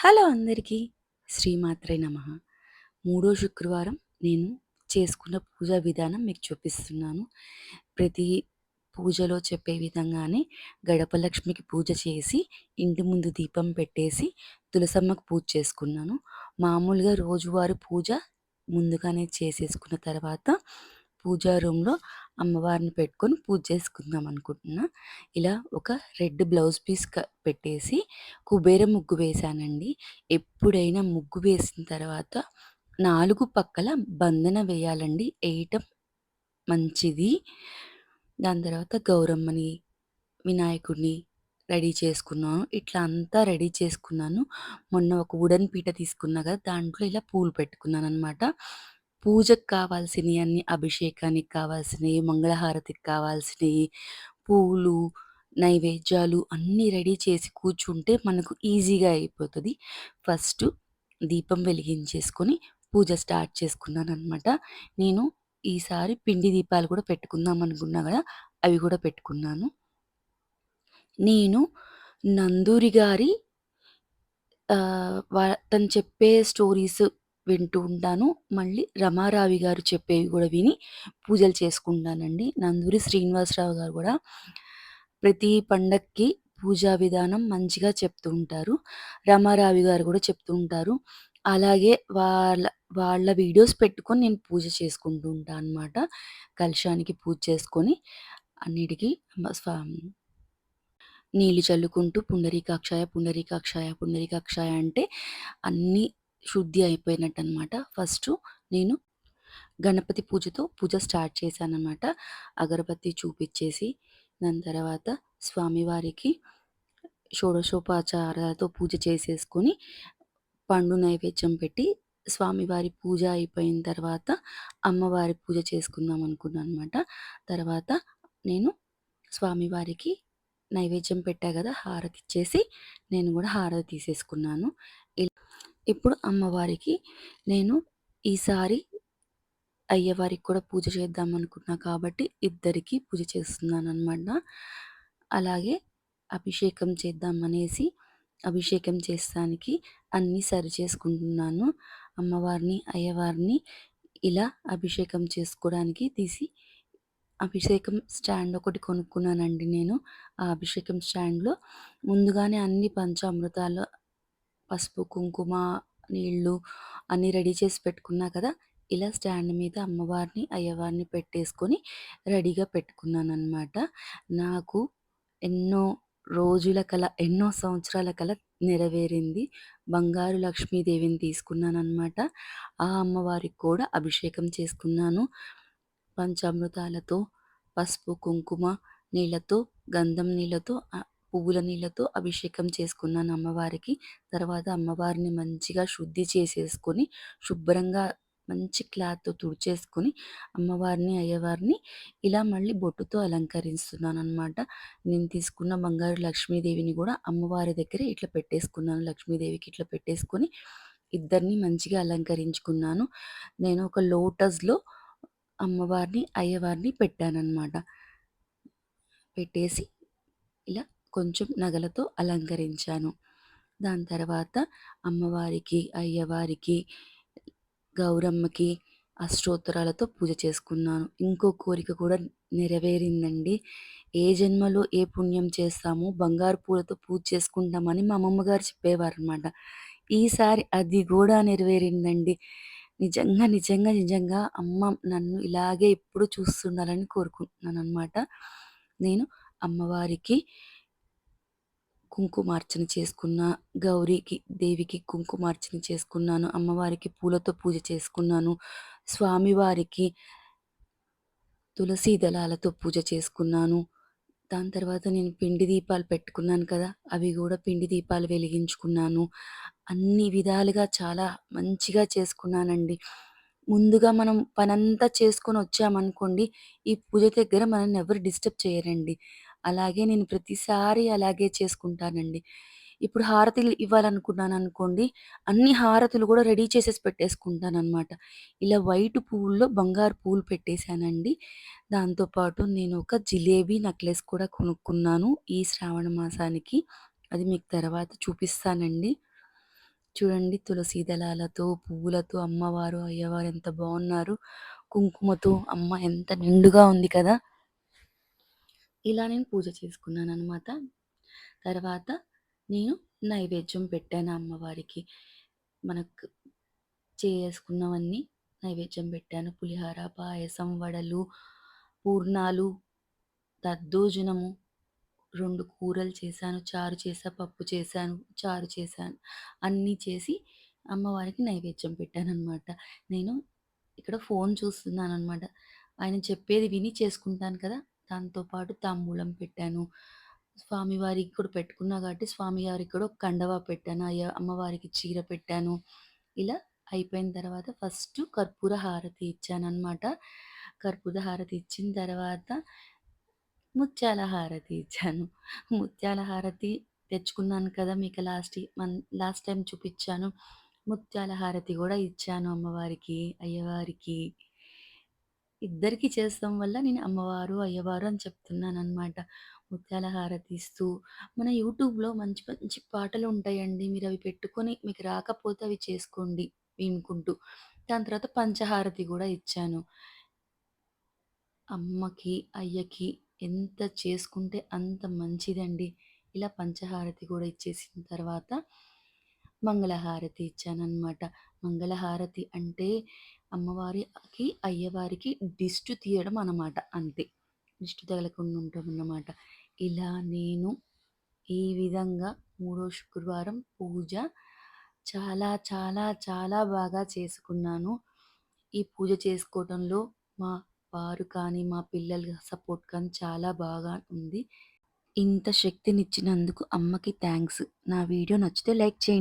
Hello అందరికీ. శ్రీమాత్రే నమ. మూడో శుక్రవారం నేను చేసుకున్న పూజా విధానం మీకు చూపిస్తున్నాను. ప్రతి పూజలో చెప్పే విధంగానే గడపలక్ష్మికి పూజ చేసి ఇంటి ముందు దీపం పెట్టేసి తులసమ్మకు పూజ చేసుకున్నాను. మామూలుగా రోజువారి పూజ ముందుగానే చేసేసుకున్న తర్వాత పూజా రూమ్లో అమ్మవారిని పెట్టుకొని పూజ చేసుకుందాం అనుకుంటున్నా. ఇలా ఒక రెడ్ బ్లౌజ్ పీస్ పెట్టేసి కుబేర ముగ్గు వేశానండి ఎప్పుడైనా ముగ్గు వేసిన తర్వాత నాలుగు పక్కల బంధన వేయాలండి. వేయటం మంచిది. దాని తర్వాత గౌరమ్మని వినాయకుడిని రెడీ చేసుకున్నాను. ఇట్లా అంతా రెడీ చేసుకున్నాను. మొన్న ఒక వుడన్ పీట తీసుకున్నా కదా దాంట్లో ఇలా పూలు పెట్టుకున్నాను అనమాట పూజకు కావాల్సినవి అన్ని అభిషేకానికి కావాల్సినవి మంగళహారతికి కావాల్సినవి పూలు నైవేద్యాలు అన్నీ రెడీ చేసి కూర్చుంటే మనకు ఈజీగా అయిపోతుంది. ఫస్ట్ దీపం వెలిగించేసుకొని పూజ స్టార్ట్ చేసుకున్నాను అనమాట నేను ఈసారి పిండి దీపాలు కూడా పెట్టుకుందాం అనుకున్నా కదా అవి కూడా పెట్టుకున్నాను. నేను నందూరి గారి తను చెప్పే స్టోరీస్ వింటూ ఉంటాను. మళ్ళీ రమారావి గారు చెప్పేవి కూడా విని పూజలు చేసుకుంటానండి. నందూరి శ్రీనివాసరావు గారు కూడా ప్రతి పండక్కి పూజా విధానం మంచిగా చెప్తూ ఉంటారు. రమారావి గారు కూడా చెప్తూ ఉంటారు. అలాగే వాళ్ళ వాళ్ళ వీడియోస్ పెట్టుకొని నేను పూజ చేసుకుంటూ ఉంటాను అనమాట కలశానికి పూజ చేసుకొని అన్నిటికీ నీళ్ళు చల్లుకుంటూ పుండరీకాక్షాయ పుండరీకాక్షాయ పుండరీకాక్షాయ అంటే అన్నీ శుద్ధి అయిపోయినట్టు అనమాట ఫస్ట్ నేను గణపతి పూజతో పూజ స్టార్ట్ చేశానమాట అగరబత్తి చూపించేసి దాని తర్వాత స్వామివారికి షోడశోపాచారాలతో పూజ చేసేసుకొని పండు నైవేద్యం పెట్టి స్వామివారి పూజ అయిపోయిన తర్వాత అమ్మవారి పూజ చేసుకుందాం అనుకున్నాను అనమాట తర్వాత నేను స్వామివారికి నైవేద్యం పెట్టా కదా హారతి ఇచ్చేసి నేను కూడా హారతి తీసేసుకున్నాను. ఇప్పుడు అమ్మవారికి నేను ఈసారి అయ్యవారికి కూడా పూజ చేద్దాం అనుకున్నా కాబట్టి ఇద్దరికి పూజ చేస్తున్నాను అనమాట అలాగే అభిషేకం చేద్దాం అనేసి అభిషేకం చేస్తానికి అన్నీ సరి చేసుకుంటున్నాను. అమ్మవారిని అయ్యవారిని ఇలా అభిషేకం చేసుకోవడానికి తీసి అభిషేకం స్టాండ్ ఒకటి కొనుక్కున్నానండి నేను. ఆ అభిషేకం స్టాండ్లో ముందుగానే అన్ని పంచామృతాలు పసుపు కుంకుమ నీళ్ళు అన్నీ రెడీ చేసి పెట్టుకున్నా కదా ఇలా స్టాండ్ మీద అమ్మవారిని అయ్యవారిని పెట్టేసుకొని రెడీగా పెట్టుకున్నాను అనమాట నాకు ఎన్నో రోజుల కల ఎన్నో సంవత్సరాల కల నెరవేరింది. బంగారు లక్ష్మీదేవిని తీసుకున్నాను అనమాట ఆ అమ్మవారికి కూడా అభిషేకం చేసుకున్నాను. పంచామృతాలతో పసుపు కుంకుమ నీళ్ళతో గంధం నీళ్ళతో పువ్వుల నీళ్ళతో అభిషేకం చేసుకున్నాను అమ్మవారికి. తర్వాత అమ్మవారిని మంచిగా శుద్ధి చేసేసుకొని శుభ్రంగా మంచి క్లాత్తో తుడిచేసుకొని అమ్మవారిని అయ్యవారిని ఇలా మళ్ళీ బొట్టుతో అలంకరిస్తున్నాను అనమాట నేను తీసుకున్న బంగారు లక్ష్మీదేవిని కూడా అమ్మవారి దగ్గర ఇట్లా పెట్టేసుకున్నాను. లక్ష్మీదేవికి ఇట్లా పెట్టేసుకొని ఇద్దరిని మంచిగా అలంకరించుకున్నాను. నేను ఒక లోటస్లో అమ్మవారిని అయ్యవారిని పెట్టానన్నమాట. పెట్టేసి ఇలా కొంచెం నగలతో అలంకరించాను. దాని తర్వాత అమ్మవారికి అయ్యవారికి గౌరమ్మకి అష్టోత్తరాలతో పూజ చేసుకున్నాను. ఇంకో కోరిక కూడా నెరవేరిందండి. ఏ జన్మలో ఏ పుణ్యం చేస్తామో బంగారు పూలతో పూజ చేసుకుంటామని మా అమ్మమ్మగారు చెప్పేవారు అనమాట ఈసారి అది కూడా నెరవేరిందండి. నిజంగా నిజంగా నిజంగా అమ్మ నన్ను ఇలాగే ఎప్పుడు చూస్తుండాలని కోరుకుంటున్నాను అనమాట నేను అమ్మవారికి కుంకుమార్చన చేసుకున్న గౌరీకి దేవికి కుంకుమార్చన చేసుకున్నాను అమ్మవారికి పూలతో పూజ చేసుకున్నాను స్వామివారికి తులసి దళాలతో పూజ చేసుకున్నాను. దాని తర్వాత నేను పిండి దీపాలు పెట్టుకున్నాను కదా అవి కూడా పిండి దీపాలు వెలిగించుకున్నాను. అన్ని విధాలుగా చాలా మంచిగా చేసుకున్నానండి. ముందుగా మనం పనంతా చేసుకొని వచ్చామనుకోండి ఈ పూజ దగ్గర మనల్ని ఎవరు డిస్టర్బ్ చేయరండి. అలాగే నేను ప్రతిసారి అలాగే చేసుకుంటానండి. ఇప్పుడు హారతులు ఇవ్వాలనుకున్నాను అనుకోండి అన్ని హారతులు కూడా రెడీ చేసేసి పెట్టేసుకుంటాను అనమాట ఇలా వైట్ పూల్లో బంగారు పూలు పెట్టేశానండి. దాంతోపాటు నేను ఒక జిలేబీ నెక్లెస్ కూడా కొనుక్కున్నాను ఈ శ్రావణ మాసానికి. అది మీకు తర్వాత చూపిస్తానండి. చూడండి తులసి దళాలతో, పువ్వులతో అమ్మవారు, అయ్యవారు ఎంత బాగున్నారు. కుంకుమతో అమ్మ ఎంత నిండుగా ఉంది కదా! ఇలా నేను పూజ చేసుకున్నాను అనమాట తర్వాత నేను నైవేద్యం పెట్టాను అమ్మవారికి. మనకు చేసుకున్నవన్నీ నైవేద్యం పెట్టాను. పులిహోర, పాయసం, వడలు, పూర్ణాలు, దద్దోజనము, రెండు కూరలు చేశాను. చారు చేసా పప్పు చేశాను, చారు చేశాను. అన్నీ చేసి అమ్మవారికి నైవేద్యం పెట్టాను అనమాట నేను ఇక్కడ ఫోన్ చూస్తున్నాను అనమాట ఆయన చెప్పేది విని చేసుకుంటాను కదా! దాంతో పాటు తాంబూలం పెట్టాను. స్వామివారికి కూడా పెట్టుకున్నా కాబట్టి స్వామివారికి కూడా ఒక కండవా పెట్టాను. అయ్య అమ్మవారికి చీర పెట్టాను. ఇలా అయిపోయిన తర్వాత ఫస్ట్ కర్పూర హారతి ఇచ్చాననమాట. కర్పూర హారతి ఇచ్చిన తర్వాత ముత్యాల హారతి ఇచ్చాను. ముత్యాల హారతి తెచ్చుకున్నాను కదా! మీకు లాస్ట్ మన్ లాస్ట్ టైం చూపించాను ముత్యాల హారతి కూడా ఇచ్చాను అమ్మవారికి, అయ్యవారికి. ఇద్దరికీ చేస్తాం వల్ల నేను అమ్మవారు, అయ్యవారు అని చెప్తున్నాననమాట. ముత్యాల హారతి ఇస్తూ మన యూట్యూబ్‌లో మంచి మంచి పాటలుంటాయండి. మీరవి పెట్టుకొని మీకు రాకపోతే అవి చేసుకోండి వినుకుంటూ. దాని తర్వాత పంచహారతి గూడా ఇచ్చాను. అమ్మకి, అయ్యకి ఎంత చేసుకుంటే అంత మంచిదండి. ఇలా పంచహారతి గూడా ఇచ్చేసిన తర్వాత మంగళహారతి ఇచ్చాననమాట. మంగళహారతి అంటే అమ్మవారికి, అయ్యవారికి దిష్టి తీయడం అనమాట అంతే. దిష్టి తగలకుండా ఉంటామన్నమాట. ఇలా నేను ఈ విధంగా మూడో శుక్రవారం పూజ చాలా చాలా చాలా బాగా చేసుకున్నాను. ఈ పూజ చేసుకోవడంలో మా వారు కానీ, మా పిల్లల సపోర్ట్ కానీ చాలా బాగా ఉంది. ఇంత శక్తినిచ్చినందుకు అమ్మకి థ్యాంక్స్ నా వీడియో నచ్చితే లైక్ చేయండి.